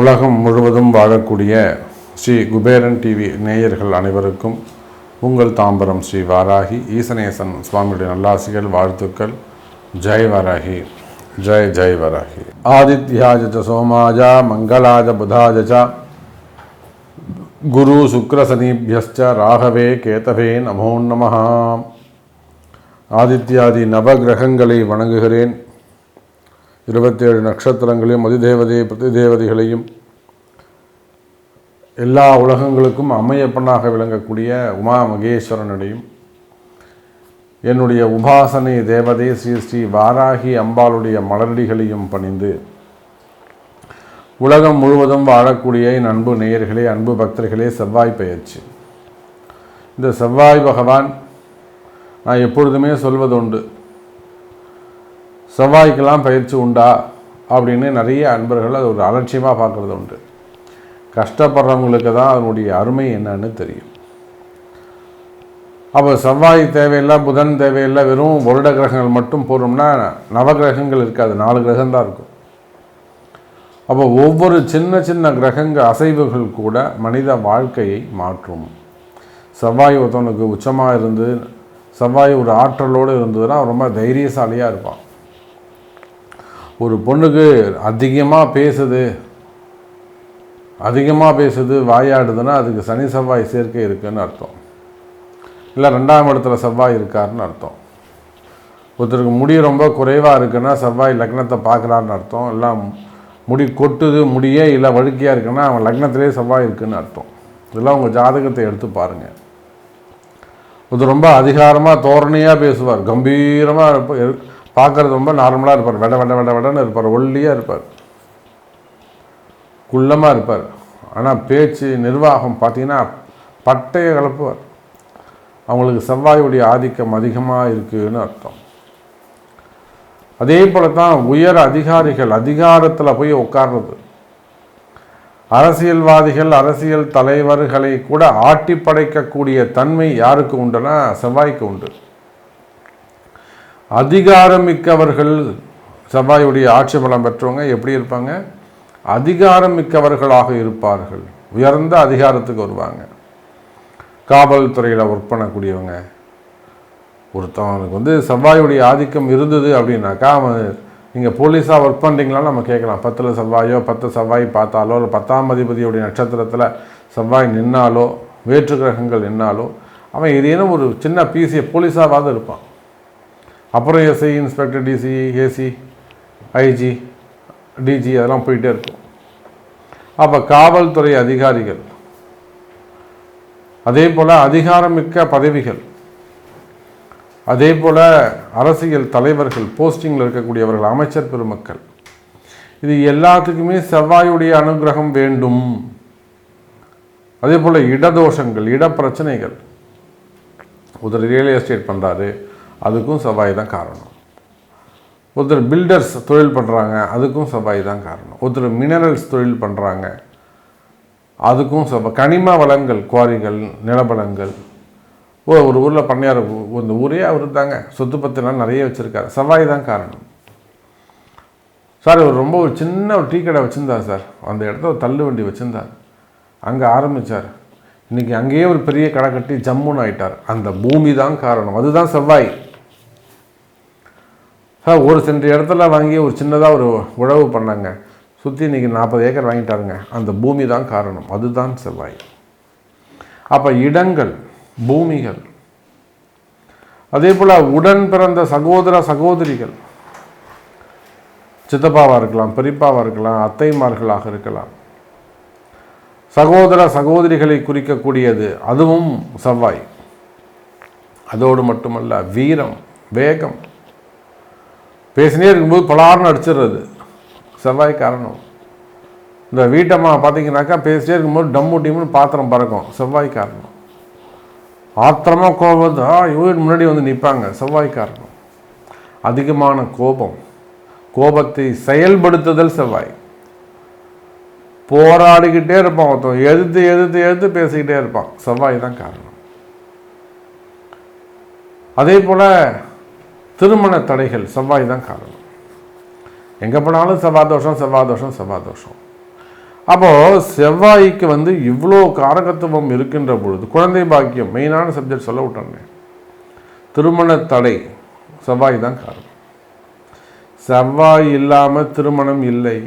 உலகம் முழுவதும் வாழக்கூடிய ஸ்ரீ குபேரன் டிவி நேயர்கள் அனைவருக்கும் உங்கள் தாம்பரம் ஸ்ரீ வாராகி ஈசனேசன் சுவாமியுடைய நல்லாசிகள் வாழ்த்துக்கள். ஜெய் வராகி ஜெய் ஜெய் வராகி. ஆதித்யாஜ சோமாஜா மங்களாஜ புதாஜ குரு சுக்ரசனிபியஸ்ச ராகவே கேதவே நமோ நமஹாம் ஆதித்யாதி நவகிரகங்களை வணங்குகிறேன். இருபத்தேழு நட்சத்திரங்களையும் அதிதேவதை பிரதிதேவதைகளையும் எல்லா உலகங்களுக்கும் அம்மையப்பனாக விளங்கக்கூடிய உமா மகேஸ்வரனுடையும் என்னுடைய உபாசனை தேவதை ஸ்ரீ ஸ்ரீ வாராகி அம்பாளுடைய மலரடிகளையும் பணிந்து உலகம் முழுவதும் வாழக்கூடிய என் அன்பு நேயர்களே அன்பு பக்தர்களே செவ்வாய் பெயர்ச்சி. இந்த செவ்வாய் பகவான் நான் எப்பொழுதுமே சொல்வது உண்டு செவ்வாய்க்கெல்லாம் பயிற்சி உண்டா? அப்படின்னு நிறைய அன்பர்கள் அது ஒரு அலட்சியமாக பார்க்குறது உண்டு கஷ்டப்படுறவங்களுக்கு தான் அதனுடைய அருமை என்னன்னு தெரியும். அப்போ செவ்வாய் தேவையில்லை புதன் தேவையில்லை வெறும் வருட கிரகங்கள் மட்டும் போகிறோம்னா நவகிரகங்கள் இருக்காது நாலு கிரகம் தான் இருக்கும். அப்போ ஒவ்வொரு சின்ன சின்ன கிரகங்க அசைவுகள் கூட மனித வாழ்க்கையை மாற்றும். செவ்வாய் ஒருத்தவனுக்கு உச்சமாக இருந்து செவ்வாய் ஒரு ஆற்றலோடு இருந்ததுன்னா ரொம்ப தைரியசாலியாக இருப்பான். ஒரு பொண்ணுக்கு அதிகமாக பேசுது அதிகமாக பேசுது வாயாடுதுன்னா அதுக்கு சனி செவ்வாய் சேர்க்கை இருக்குன்னு அர்த்தம். இல்லை ரெண்டாம் இடத்துல செவ்வாய் இருக்காருன்னு அர்த்தம். ஒருத்தருக்கு முடி ரொம்ப குறைவாக இருக்குன்னா செவ்வாய் லக்னத்தை பார்க்குறாருன்னு அர்த்தம். எல்லாம் முடி கொட்டுது முடியே இல்லை வழுக்கையாக இருக்குன்னா அவன் லக்னத்திலே செவ்வாய் இருக்குன்னு அர்த்தம். இதெல்லாம் உங்கள் ஜாதகத்தை எடுத்து பாருங்கள் இது ரொம்ப அதிகாரமாக தோரணையாக பேசுவார். கம்பீரமாக இருப்பார் பார்க்குறது ரொம்ப நார்மலாக இருப்பார். வெட வெட வெட வெடன்னு இருப்பார். ஒல்லியாக இருப்பார். குள்ளமாக இருப்பார். ஆனால் பேச்சு நிர்வாகம் பார்த்தீங்கன்னா பட்டைய கலப்புவார். அவங்களுக்கு செவ்வாயுடைய ஆதிக்கம் அதிகமாக இருக்குன்னு அர்த்தம். அதே போல தான் உயர் அதிகாரிகள் அதிகாரத்தில் போய் உட்கார்றது. அரசியல்வாதிகள் அரசியல் தலைவர்களை கூட ஆட்டி படைக்கக்கூடிய தன்மை யாருக்கு உண்டுனா செவ்வாய்க்கு உண்டு. அதிகாரமிக்கவர்கள் செவ்வாயுடைய ஆட்சி பலம் பெற்றவங்க எப்படி இருப்பாங்க? அதிகாரம் மிக்கவர்களாக இருப்பார்கள். உயர்ந்த அதிகாரத்துக்கு வருவாங்க. காவல்துறையில் ஒர்க் பண்ணக்கூடியவங்க. ஒருத்தவனுக்கு வந்து செவ்வாயுடைய ஆதிக்கம் இருந்தது அப்படின்னாக்கா அவன் நீங்கள் போலீஸாக ஒர்க் பண்ணுறீங்களான்னு நம்ம கேட்கலாம். பத்தில் செவ்வாயோ பத்து செவ்வாய் பார்த்தாலோ இல்லை பத்தாம் அதிபதியுடைய நட்சத்திரத்தில் செவ்வாய் நின்னாலோ வேற்று கிரகங்கள் நின்னாலோ அவன் ஏதேனும் ஒரு சின்ன பிசியை போலீஸாவது இருப்பான். அப்புறம் SI inspector DC AC IG DG அதெல்லாம் போயிட்டே இருக்கும். அப்போ காவல்துறை அதிகாரிகள். அதே போல் அதிகாரமிக்க பதவிகள். அதே போல் அரசியல் தலைவர்கள் போஸ்டிங்கில் இருக்கக்கூடியவர்கள் அமைச்சர் பெருமக்கள். இது எல்லாத்துக்குமே செவ்வாயுடைய அனுகிரகம் வேண்டும். அதே போல் இடதோஷங்கள் இட பிரச்சனைகள் ஒருத்தர் ரியல் எஸ்டேட் பண்ணுறாரு அதுக்கும் செவ்வாய் தான் காரணம். ஒருத்தர் பில்டர்ஸ் தொழில் பண்ணுறாங்க அதுக்கும் செவ்வாய் தான் காரணம். ஒருத்தர் மினரல்ஸ் தொழில் பண்ணுறாங்க அதுக்கும் செவ்வாய் கனிம வளங்கள் குவாரிகள் நிலபலங்கள் ஓ ஒரு ஊரில் பண்ணையார் இந்த ஊரே அவர் தாங்க சொத்து பத்திலாம் நிறைய வச்சுருக்காரு. செவ்வாய் தான் காரணம். சார் இவர் ரொம்ப ஒரு சின்ன ஒரு டீ கடை வச்சுருந்தார் சார். அந்த இடத்துல ஒரு தள்ளு வண்டி வச்சுருந்தார். அங்கே ஆரம்பித்தார் இன்றைக்கி அங்கேயே ஒரு பெரிய கடை கட்டி ஜம்முன்னு ஆயிட்டார். அந்த பூமி தான் காரணம். அதுதான் செவ்வாய் சார் ஒரு சென்ற இடத்துல வாங்கி ஒரு சின்னதாக ஒரு உழவு பண்ணாங்க. சுற்றி இன்றைக்கி நாற்பது ஏக்கர் வாங்கிட்டாருங்க. அந்த பூமி தான் காரணம். அதுதான் செவ்வாய் அப்போ இடங்கள். பூமிகள். அதே போல் உடன் பிறந்த சகோதர சகோதரிகள். சித்தப்பாவாக இருக்கலாம் பெரியப்பாவாக இருக்கலாம் அத்தைமார்களாக இருக்கலாம். சகோதர சகோதரிகளை குறிக்கக்கூடியது அதுவும் செவ்வாய். அதோடு மட்டுமல்ல வீரம் வேகம். பேசினே இருக்கும்போது பலார்னு அடிச்சிடுறது. செவ்வாய் காரணம். இந்த வீட்டம்மா பார்த்தீங்கன்னாக்கா பேசிட்டே இருக்கும்போது டம்மு டிம்முன்னு பாத்திரம் பறக்கும். செவ்வாய் காரணம். ஆத்திரமாக கோபம். ஆ இவங்க முன்னாடி வந்து நிற்பாங்க செவ்வாய் காரணம் அதிகமான கோபம். கோபத்தை செயல்படுத்துதல் செவ்வாய். போராடிக்கிட்டே இருப்பான் ஒருத்தன். எதிர்த்து எதிர்த்து எதிர்த்து பேசிக்கிட்டே இருப்பான். செவ்வாய் தான் காரணம். அதே போல் திருமண தடைகள் செவ்வாய் தான் காரணம். எங்கே போனாலும் செவ்வாய் தோஷம் செவ்வாய் தோஷம் செவ்வாய் தோஷம். அப்போது செவ்வாய்க்கு வந்து இவ்வளோ காரகத்துவம் இருக்கின்ற பொழுது குழந்தை பாக்கியம் மெயினான சப்ஜெக்ட் சொல்ல விட்டோன்னே திருமண தடை செவ்வாய் தான் காரணம். செவ்வாய் இல்லாமல் திருமணம் இல்லை.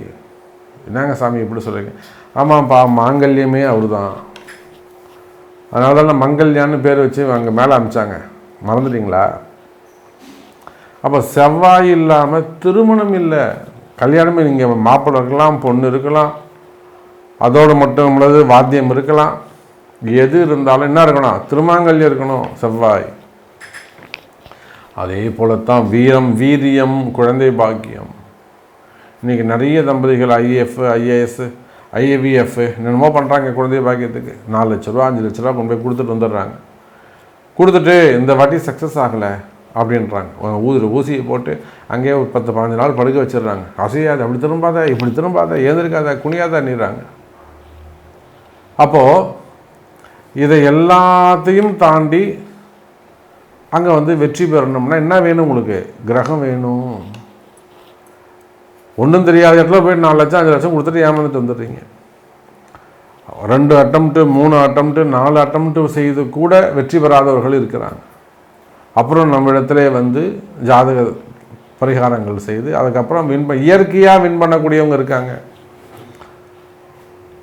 என்னங்க சாமி இப்படி சொல்கிறீங்க ஆமாம்ப்பா மாங்கல்யமே அவர் தான் அதனால தான் மங்கல்யான்னு பேர் வச்சு அங்கே மேலே அமிச்சாங்க. மறந்துட்டீங்களா? அப்போ செவ்வாய் இல்லாமல் திருமணம் இல்லை. கல்யாணமே நீங்கள் மாப்பிள்ளை இருக்கலாம் பொண்ணு இருக்கலாம். அதோடு மட்டும் உள்ளது வாத்தியம் இருக்கலாம். எது இருந்தாலும் என்ன இருக்கணும்? திருமாங்கல்யம் இருக்கணும் செவ்வாய். அதே போலத்தான் வீரம் வீரியம் குழந்தை பாக்கியம். இன்றைக்கி நிறைய தம்பதிகள் ஐஎஃப் ஐஏஎஸ் ஐஏவிஎஃப் என்னென்னமோ பண்ணுறாங்க குழந்தை பாக்கியத்துக்கு. நாலு லட்ச ரூபா அஞ்சு லட்ச ரூபா கொண்டு போய் கொடுத்துட்டு வந்துடுறாங்க. கொடுத்துட்டு இந்த வாட்டி சக்ஸஸ் ஆகலை அப்படின்றாங்க. ஊதிர ஊசியை போட்டு அங்கேயே ஒரு பத்து பதினஞ்சு நாள் படுக்க வச்சிடுறாங்க. அசையாது அப்படி திரும்பாத இப்படி திரும்பாத ஏந்திருக்காத குனியாத நீறாங்க. அப்போது இதை எல்லாத்தையும் தாண்டி அங்கே வந்து வெற்றி பெறணும்னா என்ன வேணும் உங்களுக்கு? கிரகம் வேணும். ஒன்றும் தெரியாத இடத்துல போய் நாலு லட்சம் அஞ்சு லட்சம் கொடுத்துட்டு ஏமாந்துட்டு வந்துடுறீங்க. ரெண்டு அட்டம்ப்ட்டு மூணு அட்டம்ப்ட்டு நாலு அட்டம்ப்ட்டு செய்து கூட வெற்றி பெறாதவர்கள் இருக்கிறாங்க. அப்புறம் நம்ம வந்து ஜாதக பரிகாரங்கள் செய்து அதுக்கப்புறம் வின் பண்ண இயற்கையாக வின் பண்ணக்கூடியவங்க இருக்காங்க.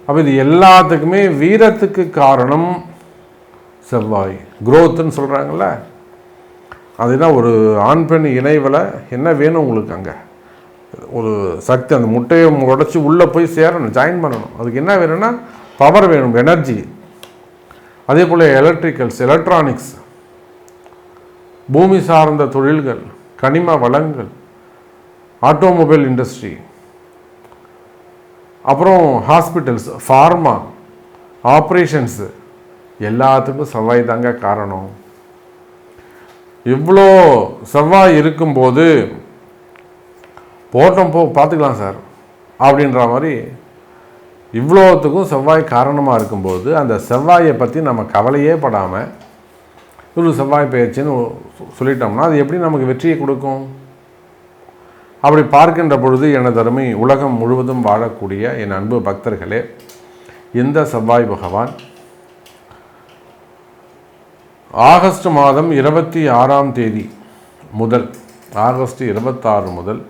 அப்போ இது எல்லாத்துக்குமே வீரத்துக்கு காரணம் செவ்வாய். குரோத்துன்னு சொல்கிறாங்கல்ல அதுதான் ஒரு ஆண் பெண் இணைவில் என்ன வேணும் உங்களுக்கு அங்கே? ஒரு சக்தி அந்த முட்டையை உடச்சி உள்ளே போய் சேரணும் ஜாயின் பண்ணணும். அதுக்கு என்ன வேணும்னா பவர் வேணும் எனர்ஜி அதே போல் எலக்ட்ரிக்கல்ஸ் எலக்ட்ரானிக்ஸ் பூமி சார்ந்த தொழில்கள் கனிம வளங்கள் ஆட்டோமொபைல் இண்டஸ்ட்ரி அப்புறம் ஹாஸ்பிட்டல்ஸ் ஃபார்மா ஆப்ரேஷன்ஸு எல்லாத்துக்கும் செவ்வாய் தாங்க காரணம். இவ்வளோ செவ்வாய் இருக்கும்போது போட்டோம் போ பார்த்துக்கலாம் சார் அப்படின்ற மாதிரி இவ்வளோத்துக்கும் செவ்வாய் காரணமாக இருக்கும்போது அந்த செவ்வாயை பற்றி நம்ம கவலையே படாமல் ஒரு செவ்வாய் பயிற்சின்னு சொல்லிட்டோம்னா அது எப்படி நமக்கு வெற்றியை கொடுக்கும்? அப்படி பார்க்கின்ற பொழுது எனது அருமை உலகம் முழுவதும் வாழக்கூடிய என் அன்பு பக்தர்களே இந்த செவ்வாய் பகவான் ஆகஸ்ட் மாதம் இருபத்தி ஆறாம் தேதி முதல் ஆகஸ்ட் இருபத்தாறு முதல்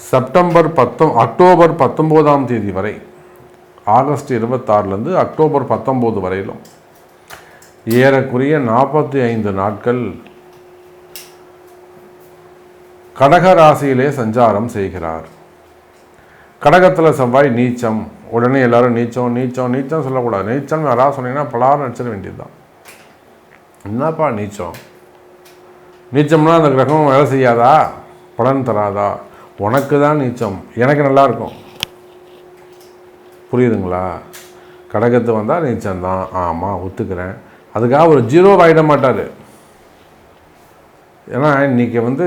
செப்டம்பர் பத்தொ அக்டோபர் பத்தொம்போதாம் தேதி வரை ஆகஸ்ட் இருபத்தாறுலேருந்து அக்டோபர் பத்தொம்போது வரையிலும் ஏறக்குறைய நாற்பத்தி ஐந்து நாட்கள் கடக ராசியிலே சஞ்சாரம் செய்கிறார். கடகத்தில் செவ்வாய் நீச்சம். உடனே எல்லாரும் நீச்சம் நீச்சம் நீச்சம் சொல்லக்கூடாது. நீச்சம் யாராவது சொன்னீங்கன்னா பலாரம் நடிச்சிட வேண்டியதுதான். என்னப்பா நீச்சம்? நீச்சம்னா அந்த கிரகம் வேலை செய்யாதா? பலன் தராதா? உனக்கு தான் நீச்சம். எனக்கு நல்லா இருக்கும் புரியுதுங்களா? கடகத்து வந்தால் நீச்சம் தான் ஆமாம் ஒத்துக்கிறேன். அதுக்காக ஒரு ஜீரோ ஆகிட மாட்டார். ஏன்னா இன்றைக்கி வந்து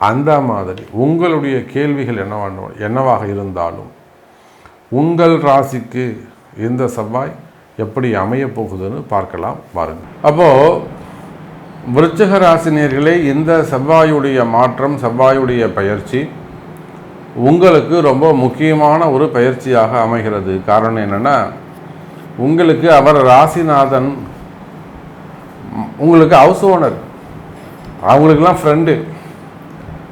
அந்த மாதிரி உங்களுடைய கேள்விகள் என்னவான என்னவாக இருந்தாலும் உங்கள் ராசிக்கு இந்த செவ்வாய் எப்படி அமையப் போகுதுன்னு பார்க்கலாம் பாருங்கள். அப்போது விருச்சக ராசினியர்களே இந்த செவ்வாயுடைய மாற்றம் செவ்வாயுடைய பயிற்சி உங்களுக்கு ரொம்ப முக்கியமான ஒரு பயிற்சியாக அமைகிறது. காரணம் என்னென்னா உங்களுக்கு அவர் ராசிநாதன் உங்களுக்கு ஹவுஸ் ஓனர் அவங்களுக்கெல்லாம் ஃப்ரெண்டு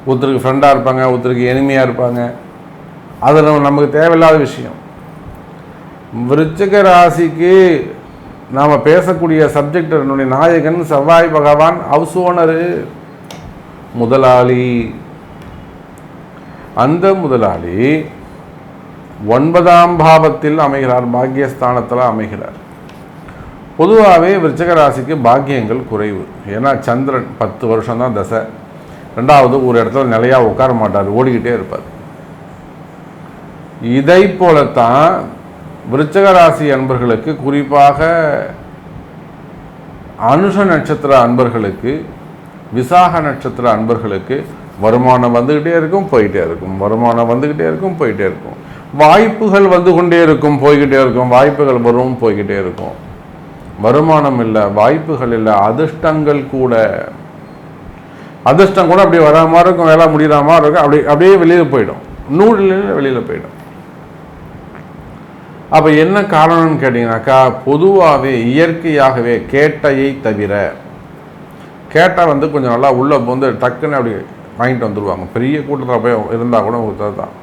ஒருத்தருக்கு ஃப்ரெண்டாக இருப்பாங்க ஒருத்தருக்கு எளிமையாக இருப்பாங்க. அது நம்ம நமக்கு தேவையில்லாத விஷயம். விருச்சிக ராசிக்கு நாம் பேசக்கூடிய சப்ஜெக்ட் என்னுடைய நாயகன் செவ்வாய் பகவான் ஹவுஸ் ஓனரு முதலாளி. அந்த முதலாளி ஒன்பதாம் பாவத்தில் அமைகிறார் பாக்கியஸ்தானத்தில் அமைகிறார். பொதுவாகவே விருச்சக ராசிக்கு பாக்கியங்கள் குறைவு. ஏன்னா சந்திரன் பத்து வருஷம் தான் தசை. ரெண்டாவது ஒரு இடத்துல நிலையாக உட்கார மாட்டார் ஓடிக்கிட்டே இருப்பார். இதை போலத்தான் விருச்சக ராசி அன்பர்களுக்கு குறிப்பாக அனுஷ நட்சத்திர அன்பர்களுக்கு விசாக நட்சத்திர அன்பர்களுக்கு வருமானம் வந்துக்கிட்டே இருக்கும் போயிட்டே இருக்கும். வருமானம் வந்துக்கிட்டே இருக்கும் போயிட்டே இருக்கும். வாய்ப்புகள் வந்து கொண்டே இருக்கும் போய்கிட்டே இருக்கும். வாய்ப்புகள் வரும் போய்கிட்டே இருக்கும். வருமானம் இல்லை வாய்ப்புகள் இல்லை அதிர்ஷ்டங்கள் கூட அதிர்ஷ்டம் கூட அப்படியே வரா மாதிரி இருக்கும் வேலை முடிகிற மாதிரி இருக்கும். அப்படி அப்படியே வெளியில் போயிடும். நூலில் வெளியில் போயிடும். அப்போ என்ன காரணம்னு கேட்டிங்கனாக்கா பொதுவாகவே இயற்கையாகவே கேட்டையை தவிர கேட்டால் வந்து கொஞ்சம் நல்லா உள்ளே வந்து டக்குன்னு அப்படி வாங்கிட்டு வந்துடுவாங்க பெரிய கூட்டத்தில் போய் இருந்தால் கூட உங்களுக்கு தான்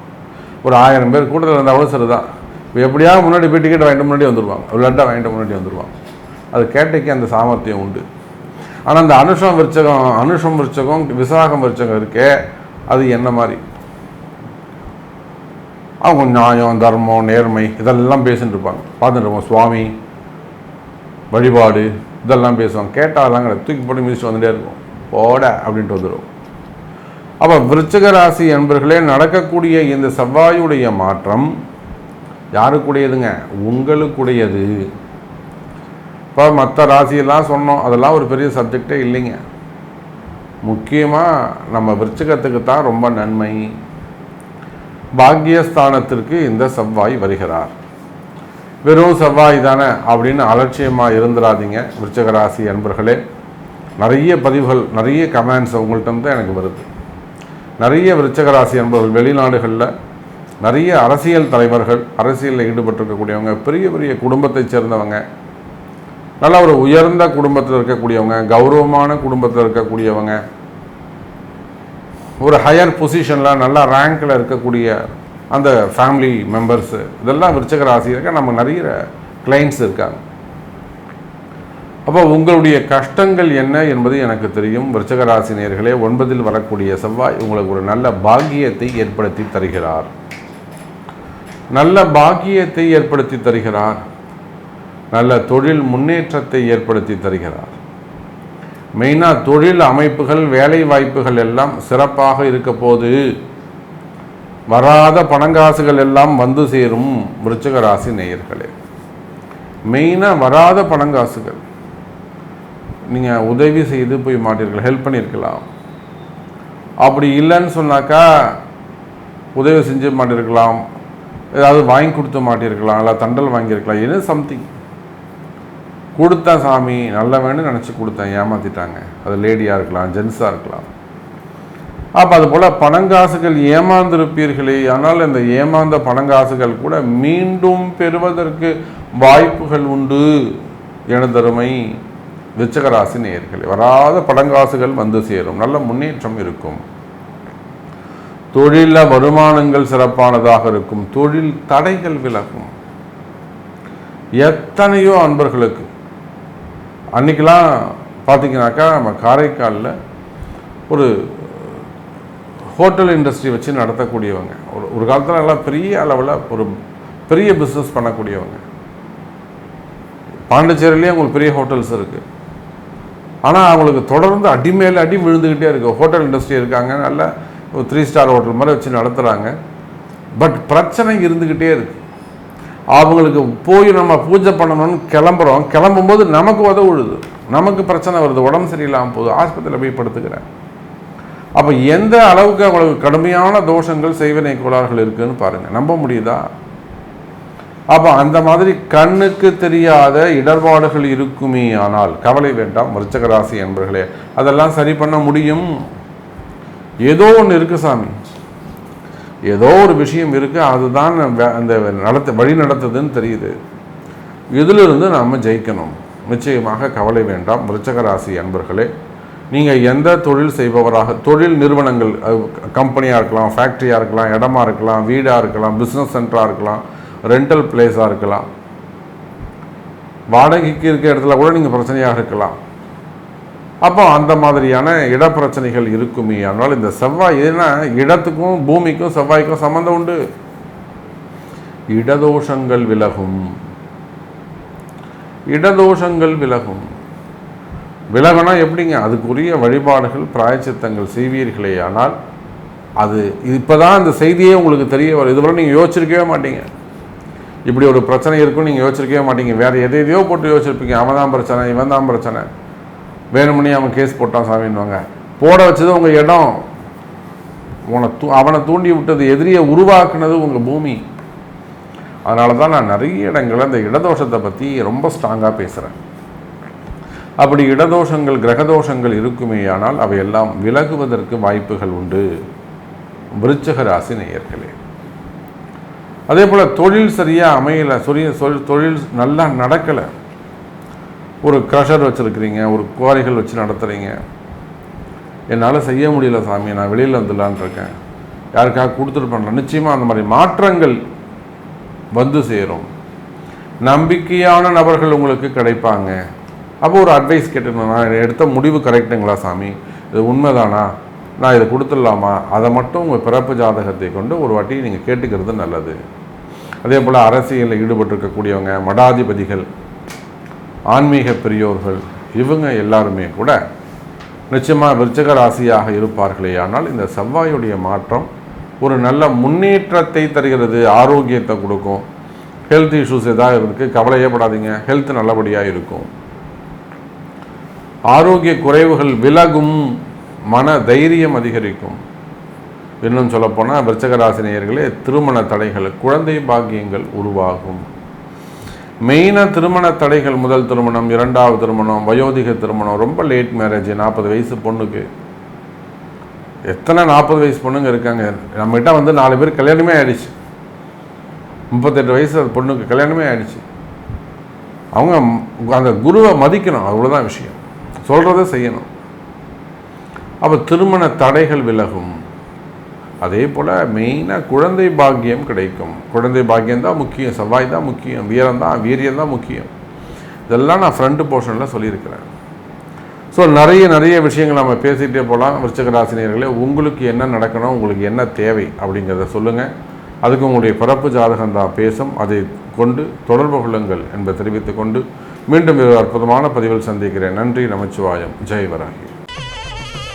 ஒரு ஆயிரம் பேர் கூட்டத்தில் இருந்தால் கூட சரி தான் இப்போ எப்படியாவது முன்னாடி போய் டிக்கெட் வாங்கிட்டு முன்னாடி வந்துடுவாங்க லட்டாக வாங்கிட்டு முன்னாடி வந்துடுவாங்க அது கேட்டைக்கு அந்த சாமர்த்தியம் உண்டு. ஆனால் அந்த அனுஷம் விருச்சகம் அனுஷம் விருச்சகம் விசாகம் விருச்சகம் இருக்கே அது என்ன மாதிரி? அவங்க நியாயம் தர்மம் நேர்மை இதெல்லாம் பேசிட்டு இருப்பாங்க. பார்த்துட்டு இருப்போம் சுவாமி வழிபாடு இதெல்லாம் பேசுவாங்க. கேட்டாலாம் கிடையாது. தூக்கி போட்டு மிதிச்சு வந்துட்டே இருக்கும் போட அப்படின்ட்டு வந்துடும் அப்போ விருச்சக ராசி என்பர்களே நடக்கக்கூடிய இந்த செவ்வாயுடைய மாற்றம் யாருக்குடையதுங்க? உங்களுக்குடையது. இப்போ மற்ற ராசியெல்லாம் சொன்னோம். அதெல்லாம் ஒரு பெரிய சப்ஜெக்டே இல்லைங்க. முக்கியமாக நம்ம விருச்சிகத்துக்கு தான் ரொம்ப நன்மை. பாக்கியஸ்தானத்திற்கு இந்த செவ்வாய் வருகிறார். வெறும் செவ்வாய் தானே அப்படின்னு அலட்சியமாக இருந்துடாதீங்க விருச்சக ராசி அன்பர்களே. நிறைய பதிவுகள் நிறைய கமெண்ட்ஸ் உங்கள்கிட்ட தான் எனக்கு வருது. நிறைய விருச்சக ராசி அன்பர்கள் வெளிநாடுகளில் நிறைய அரசியல் தலைவர்கள் அரசியலில் ஈடுபட்டிருக்கக்கூடியவங்க பெரிய பெரிய குடும்பத்தைச் சேர்ந்தவங்க நல்ல ஒரு உயர்ந்த குடும்பத்தில் இருக்கக்கூடியவங்க கௌரவமான குடும்பத்தில் இருக்கக்கூடியவங்க ஒரு ஹையர் பொசிஷனில் நல்லா ரேங்கில் இருக்கக்கூடிய அந்த ஃபேமிலி மெம்பர்ஸு இதெல்லாம் விருச்சக ராசி இருக்க நம்ம நிறைய கிளைண்ட்ஸ் இருக்காங்க. அப்போ உங்களுடைய கஷ்டங்கள் என்ன என்பது எனக்கு தெரியும். விருச்சக ராசி நேர்களே ஒன்பதில் வரக்கூடிய செவ்வாய் உங்களுக்கு ஒரு நல்ல பாக்கியத்தை ஏற்படுத்தி தருகிறார். நல்ல பாக்கியத்தை ஏற்படுத்தி தருகிறார். நல்ல தொழில் முன்னேற்றத்தை ஏற்படுத்தி தருகிறார். மெயினாக தொழில் அமைப்புகள் வேலை வாய்ப்புகள் எல்லாம் சிறப்பாக இருக்க போது வராத பணங்காசுகள் எல்லாம் வந்து சேரும் விருச்சக ராசி நேயர்களே. மெயினாக வராத பணங்காசுகள். நீங்கள் உதவி செய்து போய் மாட்டிருக்கலாம் ஹெல்ப் பண்ணியிருக்கலாம். அப்படி இல்லைன்னு சொன்னாக்கா உதவி செஞ்சு மாட்டிருக்கலாம். ஏதாவது வாங்கி கொடுத்து மாட்டிருக்கலாம் இல்லை தண்டல் வாங்கியிருக்கலாம் என்ன சம்திங் கொடுத்த சாமி நல்ல நினச்சி கொடுத்தேன் ஏமாற்றிட்டாங்க அது லேடியாக இருக்கலாம் ஜென்ஸாக இருக்கலாம். அப்போ அதுபோல் பணங்காசுகள் ஏமாந்திருப்பீர்களே ஆனால் இந்த ஏமாந்த பணங்காசுகள் கூட மீண்டும் பெறுவதற்கு வாய்ப்புகள் உண்டு. எனதருமை விச்சகராசி நேயர்களே வராத படங்காசுகள் வந்து சேரும் நல்ல முன்னேற்றம் இருக்கும். தொழிலில் வருமானங்கள் சிறப்பானதாக இருக்கும் தொழில் தடைகள் விலகும். எத்தனையோ அன்பர்களுக்கு அன்றைக்கெலாம் பார்த்தீங்கன்னாக்கா நம்ம காரைக்காலில் ஒரு ஹோட்டல் இண்டஸ்ட்ரி வச்சு நடத்தக்கூடியவங்க. ஒரு ஒரு காலத்தில் நல்லா பெரிய அளவில் ஒரு பெரிய பிஸ்னஸ் பண்ணக்கூடியவங்க. பாண்டிச்சேரியிலேயே அவங்களுக்கு பெரிய ஹோட்டல்ஸ் இருக்குது ஆனால் அவங்களுக்கு தொடர்ந்து அடி மேலே அடி விழுந்துக்கிட்டே இருக்குது ஹோட்டல் இண்டஸ்ட்ரி இருக்காங்க நல்ல ஒரு த்ரீ ஸ்டார் ஹோட்டல் மாதிரி வச்சு நடத்துகிறாங்க பட் பிரச்சனை இருந்துக்கிட்டே இருக்குது அவங்களுக்கு போய் நம்ம பூஜை பண்ணணும்னு கிளம்புறோம். கிளம்பும்போது நமக்கு உதவுழுது நமக்கு பிரச்சனை வருது. உடம்பு சரியில்லாமல் போகுது. ஆஸ்பத்திரியில் போய் படுத்துக்கிறேன். அப்போ எந்த அளவுக்கு அவங்களுக்கு கடுமையான தோஷங்கள் செய்வினை கோளாறுகள் இருக்குன்னு பாருங்கள் நம்ப முடியுதா? அப்போ அந்த மாதிரி கண்ணுக்கு தெரியாத இடர்பாடுகள் இருக்குமே ஆனால் கவலை வேண்டாம். ராசி என்பர்களே அதெல்லாம் சரி பண்ண முடியும்? ஏதோ ஒன்று இருக்கு சாமி. ஏதோ ஒரு விஷயம் இருக்குது அதுதான் வே- அந்த நடத்த வழி நடத்துதுன்னு தெரியுது. இதிலிருந்து நாம் ஜெயிக்கணும். நிச்சயமாக கவலை வேண்டாம். விருச்சக ராசி அன்பர்களே நீங்கள் எந்த தொழில் செய்பவராக தொழில் நிறுவனங்கள் கம்பெனியாக இருக்கலாம் ஃபேக்ட்ரியாக இருக்கலாம் இடமா இருக்கலாம் வீடாக இருக்கலாம் பிஸ்னஸ் சென்டராக இருக்கலாம் ரெண்டல் பிளேஸாக இருக்கலாம். வாடகைக்கு இருக்க இடத்துல கூட நீங்கள் பிரச்சனையாக இருக்கலாம். அப்போ அந்த மாதிரியான இட பிரச்சனைகள் இருக்குமே. ஆனால் இந்த செவ்வாய் ஏன்னா இடத்துக்கும் பூமிக்கும் செவ்வாய்க்கும் சம்மந்தம் உண்டு. இடதோஷங்கள் விலகும். இடதோஷங்கள் விலகும். விலகனா எப்படிங்க? அதுக்குரிய வழிபாடுகள் பிராயச்சித்தங்கள் செய்வீர்களே. ஆனால் அது இப்போதான் இந்த செய்தியே உங்களுக்கு தெரிய வரும். இதுவரை நீங்கள் யோசிச்சிருக்கவே மாட்டீங்க. இப்படி ஒரு பிரச்சனை இருக்குன்னு நீங்கள் யோசிச்சிருக்கவே மாட்டீங்க. வேறு எதை எதையோ போட்டு யோசிச்சிருப்பீங்க. அவன் தான் பிரச்சனை இவன் தான் பிரச்சனை. வேணுமணி அவன் கேஸ் போட்டான் சாமின்னுவாங்க. போட வச்சது உங்கள் இடம். உன்னை தூ அவனை தூண்டி விட்டது எதிரியை உருவாக்குனது உங்கள் பூமி. அதனால தான் நான் நிறைய இடங்களில் இந்த இடதோஷத்தை பற்றி ரொம்ப ஸ்ட்ராங்காக பேசுகிறேன் அப்படி இடதோஷங்கள் கிரகதோஷங்கள் இருக்குமேயானால் அவையெல்லாம் விலகுவதற்கு வாய்ப்புகள் உண்டு. விருச்சக ராசி நேயர்களே. அதே போல் தொழில் சரியாக அமையலை சொரிய சொல் தொழில் நல்லா நடக்கலை. ஒரு க்ரஷர் வச்சுருக்கிறீங்க ஒரு குவாரிகள் வச்சு நடத்துகிறீங்க என்னால் செய்ய முடியல சாமி நான் வெளியில் வந்துடலான் இருக்கேன். யாருக்காக கொடுத்துட்டு பண்ணுறேன் நிச்சயமாக அந்த மாதிரி மாற்றங்கள் வந்து சேரும். நம்பிக்கையான நபர்கள் உங்களுக்கு கிடைப்பாங்க. அப்போ ஒரு அட்வைஸ் கேட்டுக்கணும். நான் எடுத்த முடிவு கரெக்டுங்களா சாமி? இது உண்மைதானா? நான் இதை கொடுத்துடலாமா? அதை மட்டும் உங்கள் பிறப்பு ஜாதகத்தை கொண்டு ஒரு வாட்டி நீங்கள் கேட்டுக்கிறது நல்லது. அதே போல் அரசியலில் ஈடுபட்டிருக்கக்கூடியவங்க மடாதிபதிகள் ஆன்மீக பெரியோர்கள் இவங்க எல்லாருமே கூட நிச்சயமாக விருச்சக ராசியாக இருப்பார்களே ஆனால் இந்த செவ்வாயுடைய மாற்றம் ஒரு நல்ல முன்னேற்றத்தை தருகிறது ஆரோக்கியத்தை கொடுக்கும். ஹெல்த் இஷ்யூஸ் ஏதாவது இருக்குது கவலையே படாதீங்க ஹெல்த் நல்லபடியாக இருக்கும். ஆரோக்கிய குறைவுகள் விலகும் மன தைரியம் அதிகரிக்கும். இன்னும் சொல்லப்போனால் விருச்சக ராசினியர்களே திருமண தடைகள் குழந்தை பாக்கியங்கள் உருவாகும். மெயினாக திருமண தடைகள் முதல் திருமணம் இரண்டாவது திருமணம் வயோதிக திருமணம் ரொம்ப லேட் மேரேஜ் நாற்பது வயசு பொண்ணுக்கு. எத்தனை நாற்பது வயசு பொண்ணுங்க இருக்காங்க? நம்மகிட்ட வந்து நாலு பேர் கல்யாணமே ஆயிடுச்சு. முப்பத்தெட்டு வயசு அது பொண்ணுக்கு கல்யாணமே ஆயிடுச்சு. அவங்க அந்த குருவை மதிக்கணும் அவ்வளோதான் விஷயம். சொல்கிறத செய்யணும். அப்போ திருமண தடைகள் விலகும். அதே போல் மெயினாக குழந்தை பாக்கியம் கிடைக்கும். குழந்தை பாக்கியம் தான் முக்கியம். செவ்வாய் தான் முக்கியம். வீரம் தான் வீரியம் தான் முக்கியம். இதெல்லாம் நான் ஃப்ரண்ட் போர்ஷனில் சொல்லியிருக்கிறேன். ஸோ நிறைய நிறைய விஷயங்கள் நம்ம பேசிகிட்டே போகலாம் விருச்சகராசினியர்களே உங்களுக்கு என்ன நடக்கணும்? உங்களுக்கு என்ன தேவை? அப்படிங்கிறத சொல்லுங்கள் அதுக்கு உங்களுடைய பிறப்பு ஜாதகம் தான் பேசும். அதை கொண்டு தொடர்பு கொள்ளுங்கள் என்பதை தெரிவித்துக்கொண்டு மீண்டும் ஒரு அற்புதமான பதிவில் சந்திக்கிறேன். நன்றி நமச்சிவாயம். ஜெய் வராகி.